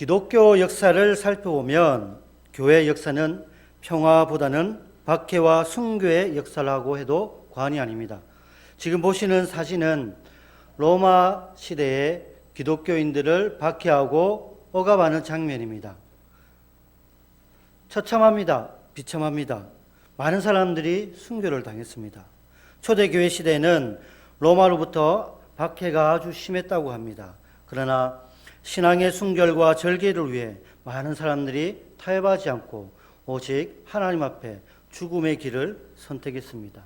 기독교 역사를 살펴보면 교회 역사는 평화보다는 박해와 순교의 역사라고 해도 과언이 아닙니다. 지금 보시는 사진은 로마 시대의 기독교인들을 박해하고 억압하는 장면입니다. 처참합니다. 비참합니다. 많은 사람들이 순교를 당했습니다. 초대교회 시대에는 로마로부터 박해가 아주 심했다고 합니다. 그러나 신앙의 순결과 절개를 위해 많은 사람들이 타협하지 않고 오직 하나님 앞에 죽음의 길을 선택했습니다.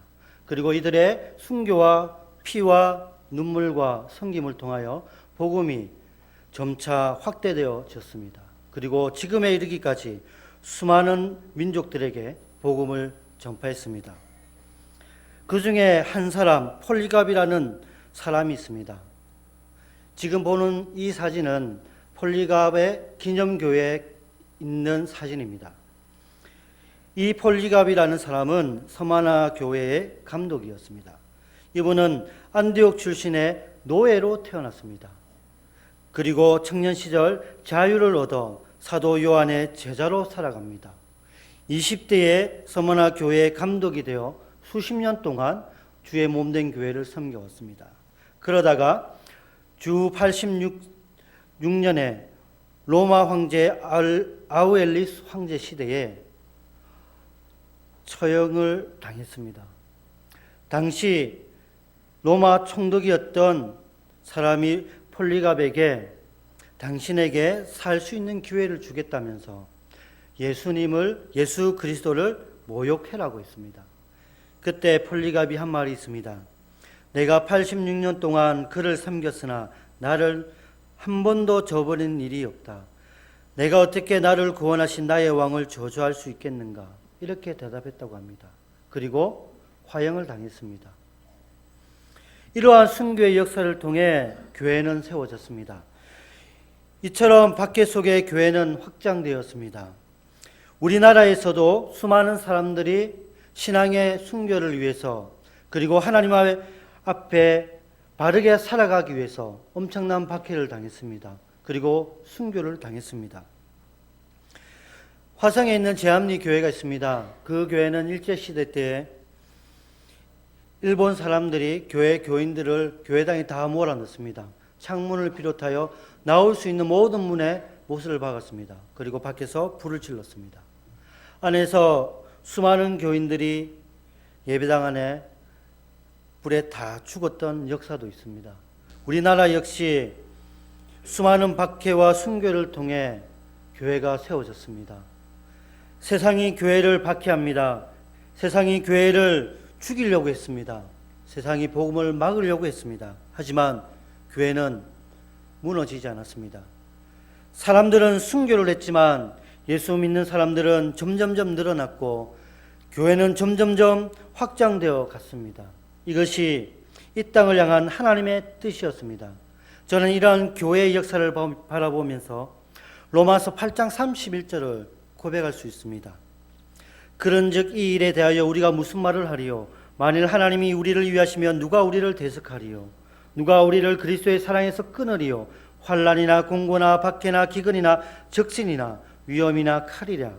그리고 이들의 순교와 피와 눈물과 성김을 통하여 복음이 점차 확대되어졌습니다. 그리고 지금에 이르기까지 수많은 민족들에게 복음을 전파했습니다. 그 중에 한 사람 폴리갑이라는 사람이 있습니다. 지금 보는 이 사진은 폴리갑의 기념교회에 있는 사진입니다. 이 폴리갑이라는 사람은 서마나 교회의 감독이었습니다. 이분은 안디옥 출신의 노예로 태어났습니다. 그리고 청년 시절 자유를 얻어 사도 요한의 제자로 살아갑니다. 20대에 서머나 교회의 감독이 되어 수십 년 동안 주의 몸된 교회를 섬겨왔습니다. 그러다가 주 86년에 로마 황제 아우엘리스 황제 시대에 처형을 당했습니다. 당시 로마 총독이었던 사람이 폴리갑에게 당신에게 살 수 있는 기회를 주겠다면서 예수님을 예수 그리스도를 모욕해라고 했습니다. 그때 폴리갑이 한 말이 있습니다. 내가 86년 동안 그를 섬겼으나 나를 한 번도 저버린 일이 없다. 내가 어떻게 나를 구원하신 나의 왕을 저주할 수 있겠는가? 이렇게 대답했다고 합니다. 그리고 화형을 당했습니다. 이러한 순교의 역사를 통해 교회는 세워졌습니다. 이처럼 박해 속에 교회는 확장되었습니다. 우리나라에서도 수많은 사람들이 신앙의 순교를 위해서 그리고 하나님 앞에 바르게 살아가기 위해서 엄청난 박해를 당했습니다. 그리고 순교를 당했습니다. 화성에 있는 제암리 교회가 있습니다. 그 교회는 일제시대 때 일본 사람들이 교회 교인들을 교회당에 다 몰아넣습니다. 창문을 비롯하여 나올 수 있는 모든 문에 못을 박았습니다. 그리고 밖에서 불을 질렀습니다. 안에서 수많은 교인들이 예배당 안에 불에 다 죽었던 역사도 있습니다. 우리나라 역시 수많은 박해와 순교를 통해 교회가 세워졌습니다. 세상이 교회를 박해합니다. 세상이 교회를 죽이려고 했습니다. 세상이 복음을 막으려고 했습니다. 하지만 교회는 무너지지 않았습니다. 사람들은 순교를 했지만 예수 믿는 사람들은 점점점 늘어났고 교회는 점점점 확장되어 갔습니다. 이것이 이 땅을 향한 하나님의 뜻이었습니다. 저는 이러한 교회의 역사를 바라보면서 로마서 8장 31절을 고백할 수 있습니다. 그런즉 이 일에 대하여 우리가 무슨 말을 하리요? 만일 하나님이 우리를 위하시면 누가 우리를 대적하리요? 누가 우리를 그리스도의 사랑에서 끊으리요? 환란이나 공고나 박해나 기근이나 적신이나 위험이나 칼이랴.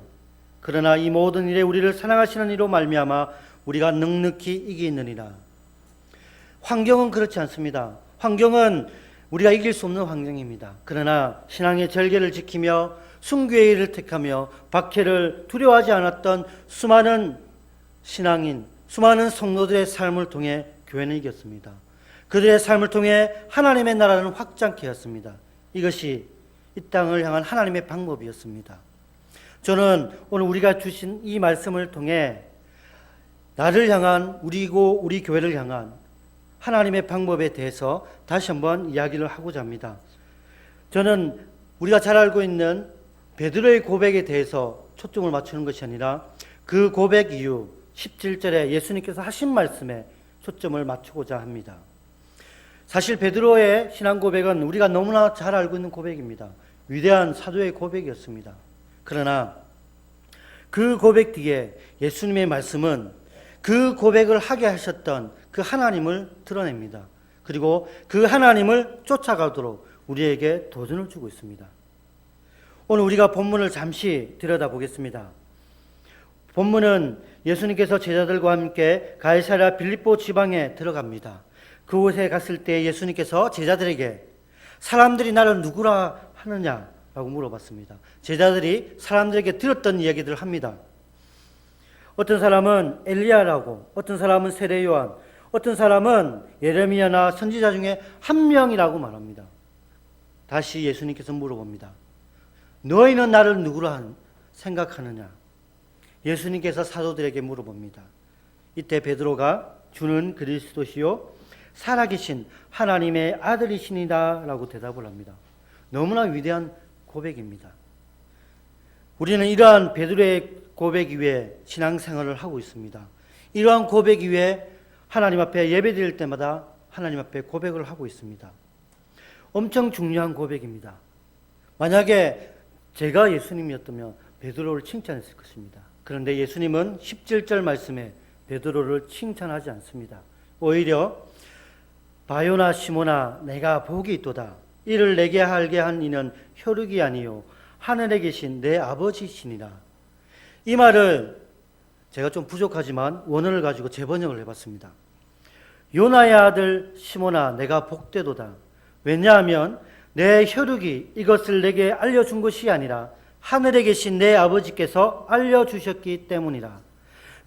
그러나 이 모든 일에 우리를 사랑하시는 이로 말미암아 우리가 넉넉히 이기느니라. 환경은 그렇지 않습니다. 환경은 우리가 이길 수 없는 환경입니다. 그러나 신앙의 절개를 지키며 순교의 일을 택하며 박해를 두려워하지 않았던 수많은 신앙인, 수많은 성도들의 삶을 통해 교회는 이겼습니다. 그들의 삶을 통해 하나님의 나라는 확장케 하였습니다. 이것이 이 땅을 향한 하나님의 방법이었습니다. 저는 오늘 우리가 주신 이 말씀을 통해 나를 향한 우리고 우리 교회를 향한 하나님의 방법에 대해서 다시 한번 이야기를 하고자 합니다. 저는 우리가 잘 알고 있는 베드로의 고백에 대해서 초점을 맞추는 것이 아니라 그 고백 이후 17절에 예수님께서 하신 말씀에 초점을 맞추고자 합니다. 사실 베드로의 신앙 고백은 우리가 너무나 잘 알고 있는 고백입니다. 위대한 사도의 고백이었습니다. 그러나 그 고백 뒤에 예수님의 말씀은 그 고백을 하게 하셨던 그 하나님을 드러냅니다. 그리고 그 하나님을 쫓아가도록 우리에게 도전을 주고 있습니다. 오늘 우리가 본문을 잠시 들여다보겠습니다. 본문은 예수님께서 제자들과 함께 가이사랴 빌립보 지방에 들어갑니다. 그곳에 갔을 때 예수님께서 제자들에게 사람들이 나를 누구라 하느냐라고 물어봤습니다. 제자들이 사람들에게 들었던 이야기들을 합니다. 어떤 사람은 엘리야라고, 어떤 사람은 세례 요한, 어떤 사람은 예레미야나 선지자 중에 한 명이라고 말합니다. 다시 예수님께서 물어봅니다. 너희는 나를 누구라 생각하느냐? 예수님께서 사도들에게 물어봅니다. 이때 베드로가 주는 그리스도시요 살아계신 하나님의 아들이시니다라고 대답을 합니다. 너무나 위대한 고백입니다. 우리는 이러한 베드로의 고백 위에 신앙생활을 하고 있습니다. 이러한 고백 위에 하나님 앞에 예배드릴 때마다 하나님 앞에 고백을 하고 있습니다. 엄청 중요한 고백입니다. 만약에 제가 예수님이었다면 베드로를 칭찬했을 것입니다. 그런데 예수님은 17절 말씀에 베드로를 칭찬하지 않습니다. 오히려 바요나 시모나 내가 복이 있도다. 이를 내게 알게 한 이는 혈육이 아니요 하늘에 계신 내 아버지시니라. 이 말을 제가 좀 부족하지만 원어를 가지고 재번역을 해봤습니다. 요나의 아들 시모나 내가 복되도다. 왜냐하면 내 혈육이 이것을 내게 알려준 것이 아니라 하늘에 계신 내 아버지께서 알려주셨기 때문이라.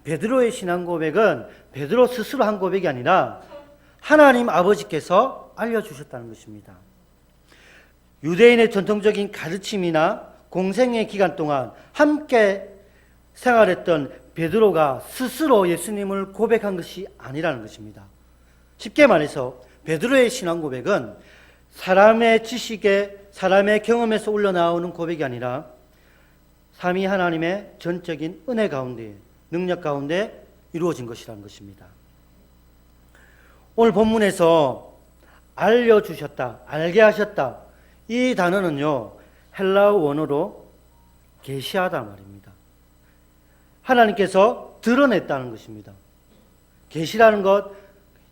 베드로의 신앙 고백은 베드로 스스로 한 고백이 아니라 하나님 아버지께서 알려주셨다는 것입니다. 유대인의 전통적인 가르침이나 공생의 기간 동안 함께 생활했던 베드로가 스스로 예수님을 고백한 것이 아니라는 것입니다. 쉽게 말해서 베드로의 신앙 고백은 사람의 지식에 사람의 경험에서 올려나오는 고백이 아니라 삼위 하나님의 전적인 은혜 가운데 능력 가운데 이루어진 것이라는 것입니다. 오늘 본문에서 알려주셨다, 알게 하셨다. 이 단어는요, 헬라어 원어로 계시하다 말입니다. 하나님께서 드러냈다는 것입니다. 계시라는 것,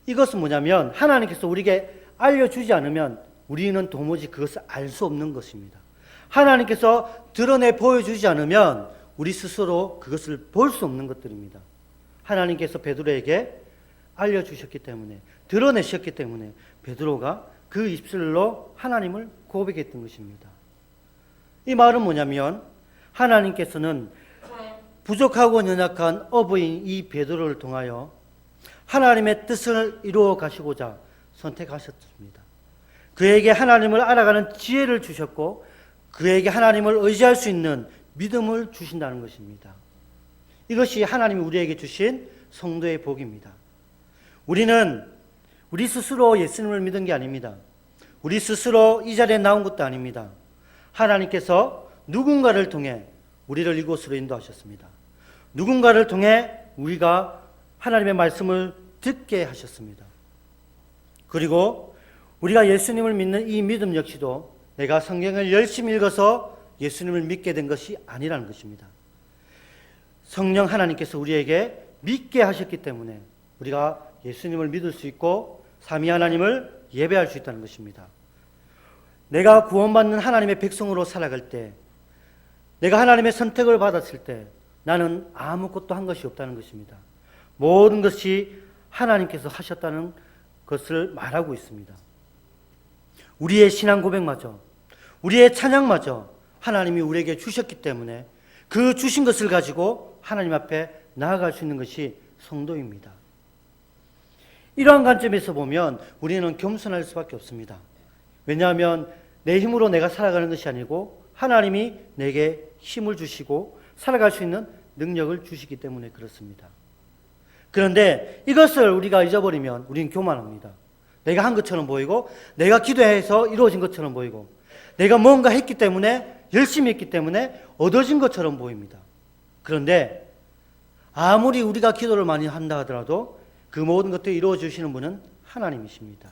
이것은 뭐냐면 하나님께서 우리에게 알려주지 않으면 우리는 도무지 그것을 알 수 없는 것입니다. 하나님께서 드러내 보여주지 않으면 우리 스스로 그것을 볼 수 없는 것들입니다. 하나님께서 베드로에게 알려주셨기 때문에 드러내셨기 때문에 베드로가 그 입술로 하나님을 고백했던 것입니다. 이 말은 뭐냐면 하나님께서는 부족하고 연약한 어부인 이 베드로를 통하여 하나님의 뜻을 이루어 가시고자 선택하셨습니다. 그에게 하나님을 알아가는 지혜를 주셨고 그에게 하나님을 의지할 수 있는 믿음을 주신다는 것입니다. 이것이 하나님이 우리에게 주신 성도의 복입니다. 우리는 우리 스스로 예수님을 믿은 게 아닙니다. 우리 스스로 이 자리에 나온 것도 아닙니다. 하나님께서 누군가를 통해 우리를 이곳으로 인도하셨습니다. 누군가를 통해 우리가 하나님의 말씀을 듣게 하셨습니다. 그리고 우리가 예수님을 믿는 이 믿음 역시도 내가 성경을 열심히 읽어서 예수님을 믿게 된 것이 아니라는 것입니다. 성령 하나님께서 우리에게 믿게 하셨기 때문에 우리가 예수님을 믿을 수 있고 삼위 하나님을 예배할 수 있다는 것입니다. 내가 구원받는 하나님의 백성으로 살아갈 때 내가 하나님의 선택을 받았을 때 나는 아무것도 한 것이 없다는 것입니다. 모든 것이 하나님께서 하셨다는 것을 말하고 있습니다. 우리의 신앙 고백마저, 우리의 찬양마저 하나님이 우리에게 주셨기 때문에 그 주신 것을 가지고 하나님 앞에 나아갈 수 있는 것이 성도입니다. 이러한 관점에서 보면 우리는 겸손할 수밖에 없습니다. 왜냐하면 내 힘으로 내가 살아가는 것이 아니고 하나님이 내게 힘을 주시고 살아갈 수 있는 능력을 주시기 때문에 그렇습니다. 그런데 이것을 우리가 잊어버리면 우리는 교만합니다. 내가 한 것처럼 보이고 내가 기도해서 이루어진 것처럼 보이고 내가 뭔가 했기 때문에 열심히 했기 때문에 얻어진 것처럼 보입니다. 그런데 아무리 우리가 기도를 많이 한다 하더라도 그 모든 것들이 이루어 주시는 분은 하나님이십니다.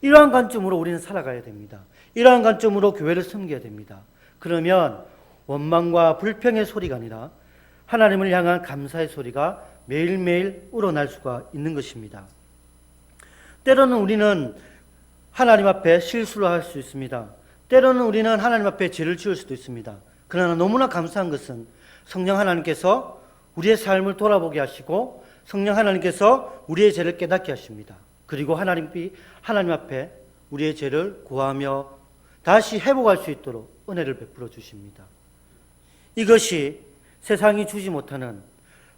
이러한 관점으로 우리는 살아가야 됩니다. 이러한 관점으로 교회를 섬겨야 됩니다. 그러면 원망과 불평의 소리가 아니라 하나님을 향한 감사의 소리가 매일매일 우러날 수가 있는 것입니다. 때로는 우리는 하나님 앞에 실수를 할 수 있습니다. 때로는 우리는 하나님 앞에 죄를 지을 수도 있습니다. 그러나 너무나 감사한 것은 성령 하나님께서 우리의 삶을 돌아보게 하시고 성령 하나님께서 우리의 죄를 깨닫게 하십니다. 그리고 하나님 앞에 우리의 죄를 구하며 다시 회복할 수 있도록 은혜를 베풀어 주십니다. 이것이 세상이 주지 못하는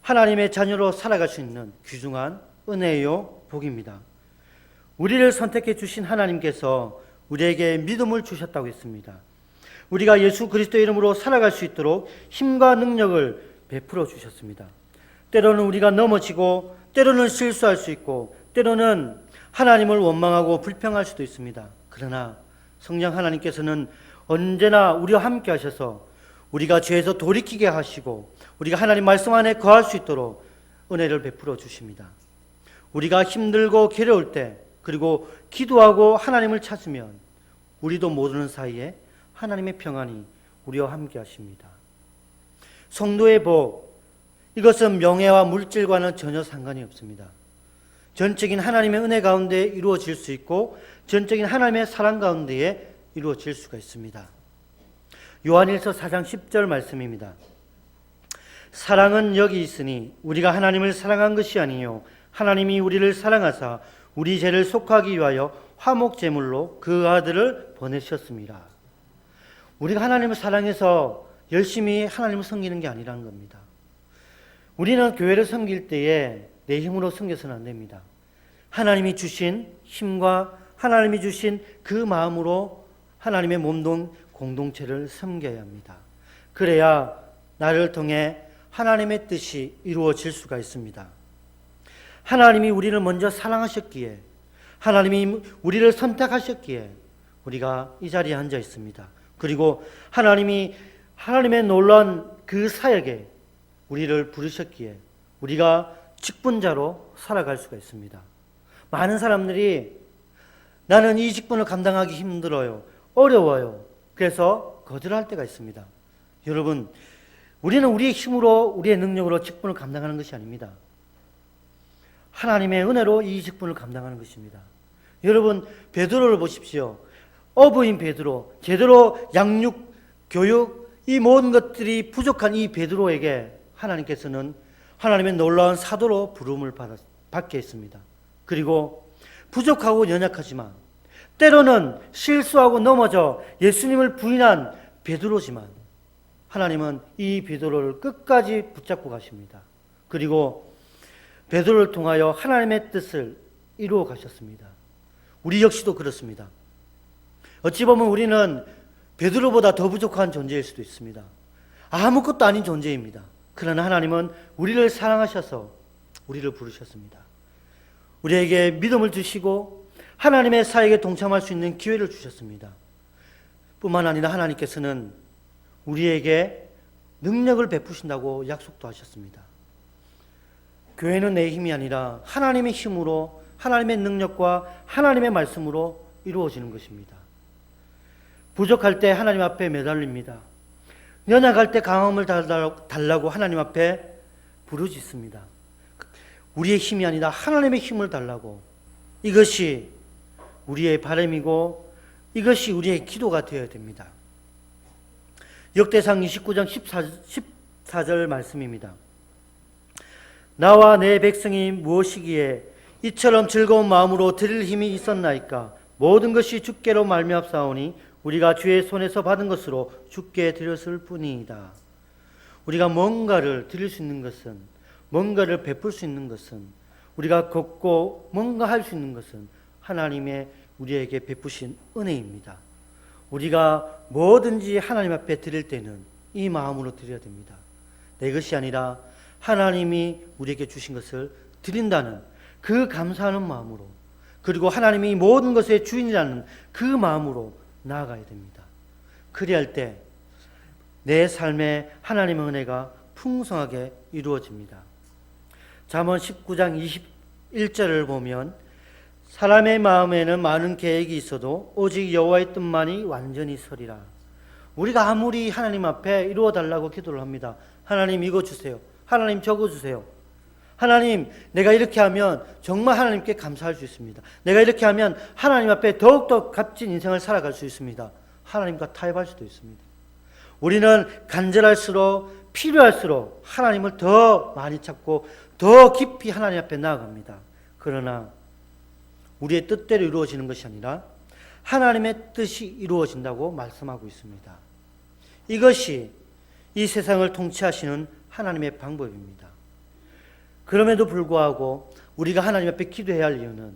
하나님의 자녀로 살아갈 수 있는 귀중한 은혜요 복입니다. 우리를 선택해 주신 하나님께서 우리에게 믿음을 주셨다고 했습니다. 우리가 예수 그리스도 이름으로 살아갈 수 있도록 힘과 능력을 베풀어 주셨습니다. 때로는 우리가 넘어지고 때로는 실수할 수 있고 때로는 하나님을 원망하고 불평할 수도 있습니다. 그러나 성령 하나님께서는 언제나 우리와 함께 하셔서 우리가 죄에서 돌이키게 하시고 우리가 하나님 말씀 안에 거할 수 있도록 은혜를 베풀어 주십니다. 우리가 힘들고 괴로울 때 그리고 기도하고 하나님을 찾으면 우리도 모르는 사이에 하나님의 평안이 우리와 함께 하십니다. 성도의 복 이것은 명예와 물질과는 전혀 상관이 없습니다. 전적인 하나님의 은혜 가운데 이루어질 수 있고 전적인 하나님의 사랑 가운데에 이루어질 수가 있습니다. 요한일서 4장 10절 말씀입니다. 사랑은 여기 있으니 우리가 하나님을 사랑한 것이 아니요 하나님이 우리를 사랑하사 우리 죄를 속하기 위하여 화목 제물로 그 아들을 보내셨습니다. 우리가 하나님을 사랑해서 열심히 하나님을 섬기는 게 아니라는 겁니다. 우리는 교회를 섬길 때에 내 힘으로 섬겨서는 안 됩니다. 하나님이 주신 힘과 하나님이 주신 그 마음으로 하나님의 몸동 공동체를 섬겨야 합니다. 그래야 나를 통해 하나님의 뜻이 이루어질 수가 있습니다. 하나님이 우리를 먼저 사랑하셨기에 하나님이 우리를 선택하셨기에 우리가 이 자리에 앉아 있습니다. 그리고 하나님이 하나님의 놀라운 그 사역에 우리를 부르셨기에 우리가 직분자로 살아갈 수가 있습니다. 많은 사람들이 나는 이 직분을 감당하기 힘들어요. 어려워요. 그래서 거절할 때가 있습니다. 여러분, 우리는 우리의 힘으로, 우리의 능력으로 직분을 감당하는 것이 아닙니다. 하나님의 은혜로 이 직분을 감당하는 것입니다. 여러분, 베드로를 보십시오. 어부인 베드로, 제대로 양육, 교육, 이 모든 것들이 부족한 이 베드로에게 하나님께서는 하나님의 놀라운 사도로 부름을 받게 했습니다. 그리고 부족하고 연약하지만 때로는 실수하고 넘어져 예수님을 부인한 베드로지만 하나님은 이 베드로를 끝까지 붙잡고 가십니다. 그리고 베드로를 통하여 하나님의 뜻을 이루어 가셨습니다. 우리 역시도 그렇습니다. 어찌 보면 우리는 베드로보다 더 부족한 존재일 수도 있습니다. 아무것도 아닌 존재입니다. 그러나 하나님은 우리를 사랑하셔서 우리를 부르셨습니다. 우리에게 믿음을 주시고 하나님의 사역에 동참할 수 있는 기회를 주셨습니다. 뿐만 아니라 하나님께서는 우리에게 능력을 베푸신다고 약속도 하셨습니다. 교회는 내 힘이 아니라 하나님의 힘으로 하나님의 능력과 하나님의 말씀으로 이루어지는 것입니다. 부족할 때 하나님 앞에 매달립니다. 연약할 때 강함을 달라고 하나님 앞에 부르짖습니다. 우리의 힘이 아니라 하나님의 힘을 달라고 이것이 우리의 바람이고 이것이 우리의 기도가 되어야 됩니다. 역대상 29장 14, 14 절 말씀입니다. 나와 내 백성이 무엇이기에 이처럼 즐거운 마음으로 드릴 힘이 있었나이까 모든 것이 주께로 말미암사오니 우리가 주의 손에서 받은 것으로 주께 드렸을 뿐이다. 우리가 뭔가를 드릴 수 있는 것은 뭔가를 베풀 수 있는 것은 우리가 걷고 뭔가 할 수 있는 것은 하나님의 우리에게 베푸신 은혜입니다. 우리가 뭐든지 하나님 앞에 드릴 때는 이 마음으로 드려야 됩니다. 내 것이 아니라 하나님이 우리에게 주신 것을 드린다는 그 감사하는 마음으로 그리고 하나님이 모든 것의 주인이라는 그 마음으로 나아가야 됩니다. 그리할 때 내 삶에 하나님의 은혜가 풍성하게 이루어집니다. 잠언 19장 21절을 보면 사람의 마음에는 많은 계획이 있어도 오직 여호와의 뜻만이 완전히 서리라. 우리가 아무리 하나님 앞에 이루어 달라고 기도를 합니다. 하나님 이거 주세요. 하나님 적어 주세요. 하나님, 내가 이렇게 하면 정말 하나님께 감사할 수 있습니다. 내가 이렇게 하면 하나님 앞에 더욱더 값진 인생을 살아갈 수 있습니다. 하나님과 타협할 수도 있습니다. 우리는 간절할수록 필요할수록 하나님을 더 많이 찾고 더 깊이 하나님 앞에 나아갑니다. 그러나 우리의 뜻대로 이루어지는 것이 아니라 하나님의 뜻이 이루어진다고 말씀하고 있습니다. 이것이 이 세상을 통치하시는 하나님의 방법입니다. 그럼에도 불구하고 우리가 하나님 앞에 기도해야 할 이유는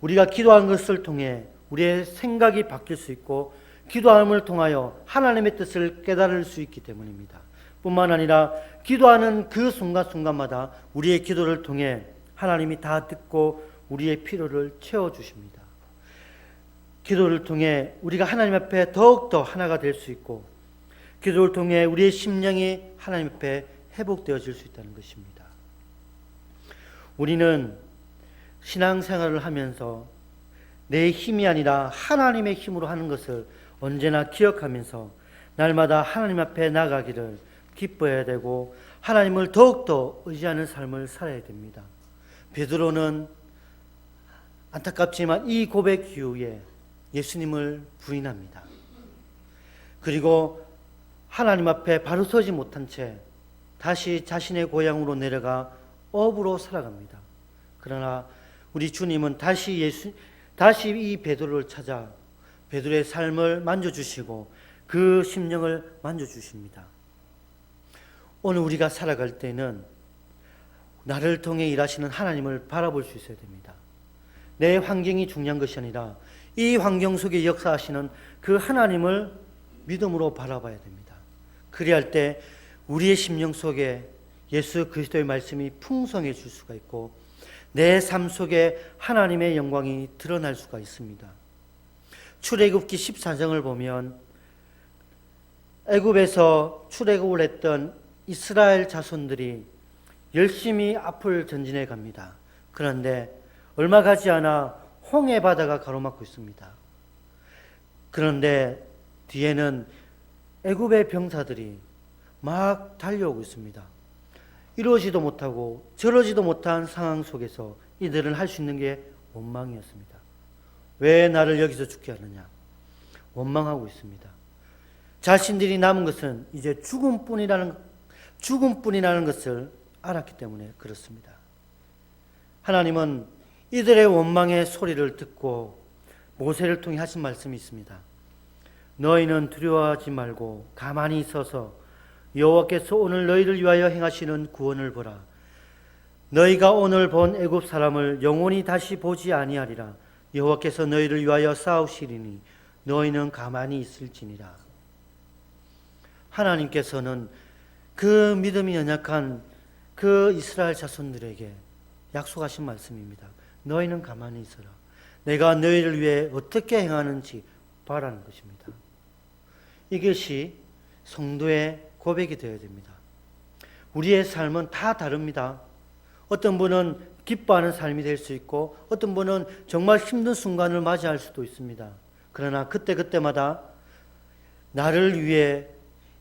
우리가 기도한 것을 통해 우리의 생각이 바뀔 수 있고 기도함을 통하여 하나님의 뜻을 깨달을 수 있기 때문입니다. 뿐만 아니라 기도하는 그 순간순간마다 우리의 기도를 통해 하나님이 다 듣고 우리의 필요를 채워 주십니다. 기도를 통해 우리가 하나님 앞에 더욱더 하나가 될 수 있고 기도를 통해 우리의 심령이 하나님 앞에 회복되어질 수 있다는 것입니다. 우리는 신앙생활을 하면서 내 힘이 아니라 하나님의 힘으로 하는 것을 언제나 기억하면서 날마다 하나님 앞에 나가기를 기뻐해야 되고 하나님을 더욱더 의지하는 삶을 살아야 됩니다. 베드로는 안타깝지만 이 고백 이후에 예수님을 부인합니다. 그리고 하나님 앞에 바로 서지 못한 채 다시 자신의 고향으로 내려가 업으로 살아갑니다. 그러나 우리 주님은 다시 예수 다시 이 베드로를 찾아 베드로의 삶을 만져 주시고 그 심령을 만져 주십니다. 오늘 우리가 살아갈 때는 나를 통해 일하시는 하나님을 바라볼 수 있어야 됩니다. 내 환경이 중요한 것이 아니라 이 환경 속에 역사하시는 그 하나님을 믿음으로 바라봐야 됩니다. 그리할 때 우리의 심령 속에 예수 그리스도의 말씀이 풍성해 질 수가 있고 내 삶 속에 하나님의 영광이 드러날 수가 있습니다. 출애굽기 14장을 보면 애굽에서 출애굽을 했던 이스라엘 자손들이 열심히 앞을 전진해 갑니다. 그런데 얼마 가지 않아 홍해 바다가 가로막고 있습니다. 그런데 뒤에는 애굽의 병사들이 막 달려오고 있습니다. 이러지도 못하고 저러지도 못한 상황 속에서 이들은 할 수 있는 게 원망이었습니다. 왜 나를 여기서 죽게 하느냐? 원망하고 있습니다. 자신들이 남은 것은 이제 죽음뿐이라는 죽음뿐이라는 것을 알았기 때문에 그렇습니다. 하나님은 이들의 원망의 소리를 듣고 모세를 통해 하신 말씀이 있습니다. 너희는 두려워하지 말고 가만히 있어서 여호와께서 오늘 너희를 위하여 행하시는 구원을 보라. 너희가 오늘 본 애굽 사람을 영원히 다시 보지 아니하리라. 여호와께서 너희를 위하여 싸우시리니 너희는 가만히 있을지니라. 하나님께서는 그 믿음이 연약한 그 이스라엘 자손들에게 약속하신 말씀입니다. 너희는 가만히 있어라. 내가 너희를 위해 어떻게 행하는지 바라는 것입니다. 이것이 성도의 고백이 되어야 됩니다. 우리의 삶은 다 다릅니다. 어떤 분은 기뻐하는 삶이 될 수 있고 어떤 분은 정말 힘든 순간을 맞이할 수도 있습니다. 그러나 그때그때마다 나를 위해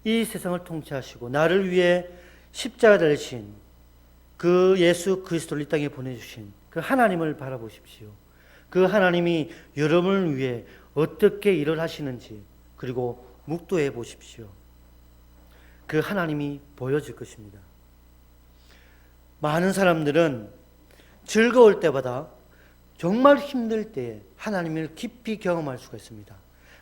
이 세상을 통치하시고 나를 위해 십자가 되신 그 예수 그리스도를 이 땅에 보내주신 그 하나님을 바라보십시오. 그 하나님이 여러분을 위해 어떻게 일을 하시는지 그리고 묵도해 보십시오. 그 하나님이 보여질 것입니다. 많은 사람들은 즐거울 때보다 정말 힘들 때 하나님을 깊이 경험할 수가 있습니다.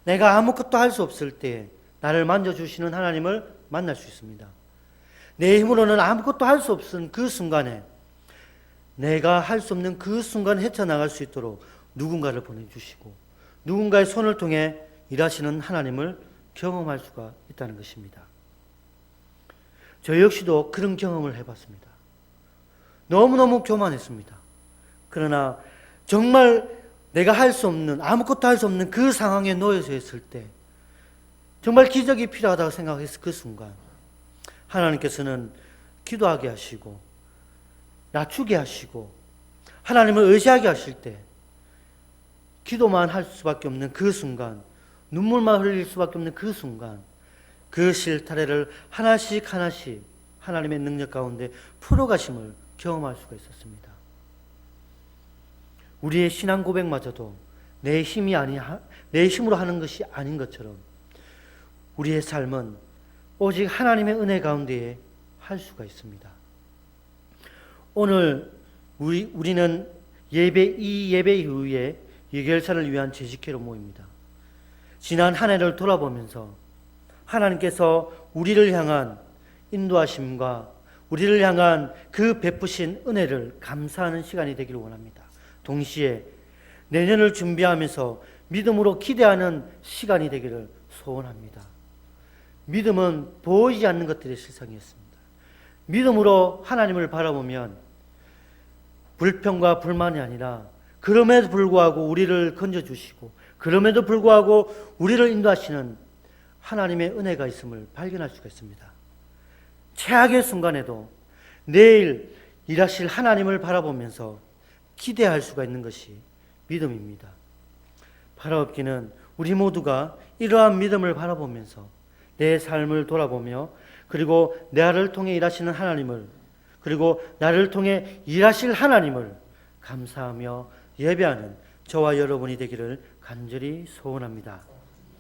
내가 아무것도 할 수 없을 때 나를 만져주시는 하나님을 만날 수 있습니다. 내 힘으로는 아무것도 할 수 없은 그 순간에 내가 할 수 없는 그 순간 헤쳐나갈 수 있도록 누군가를 보내주시고 누군가의 손을 통해 일하시는 하나님을 경험할 수가 있다는 것입니다. 저 역시도 그런 경험을 해봤습니다. 너무너무 교만했습니다. 그러나 정말 내가 할 수 없는, 아무것도 할 수 없는 그 상황에 놓여져 있을 때 정말 기적이 필요하다고 생각했을 그 순간 하나님께서는 기도하게 하시고 낮추게 하시고 하나님을 의지하게 하실 때 기도만 할 수밖에 없는 그 순간 눈물만 흘릴 수밖에 없는 그 순간 그 실타래를 하나씩 하나씩 하나님의 능력 가운데 풀어가심을 경험할 수가 있었습니다. 우리의 신앙 고백마저도 내 힘이 아니 내 힘으로 하는 것이 아닌 것처럼 우리의 삶은 오직 하나님의 은혜 가운데에 할 수가 있습니다. 오늘 우리 우리는 예배 이 예배 이후에 예결사를 위한 재직회로 모입니다. 지난 한 해를 돌아보면서 하나님께서 우리를 향한 인도하심과 우리를 향한 그 베푸신 은혜를 감사하는 시간이 되기를 원합니다. 동시에 내년을 준비하면서 믿음으로 기대하는 시간이 되기를 소원합니다. 믿음은 보이지 않는 것들의 실상이었습니다. 믿음으로 하나님을 바라보면 불평과 불만이 아니라 그럼에도 불구하고 우리를 건져주시고 그럼에도 불구하고 우리를 인도하시는 하나님의 은혜가 있음을 발견할 수가 있습니다. 최악의 순간에도 내일 일하실 하나님을 바라보면서 기대할 수가 있는 것이 믿음입니다. 바라옵기는 우리 모두가 이러한 믿음을 바라보면서 내 삶을 돌아보며 그리고 나를 통해 일하시는 하나님을 그리고 나를 통해 일하실 하나님을 감사하며 예배하는 저와 여러분이 되기를 간절히 소원합니다.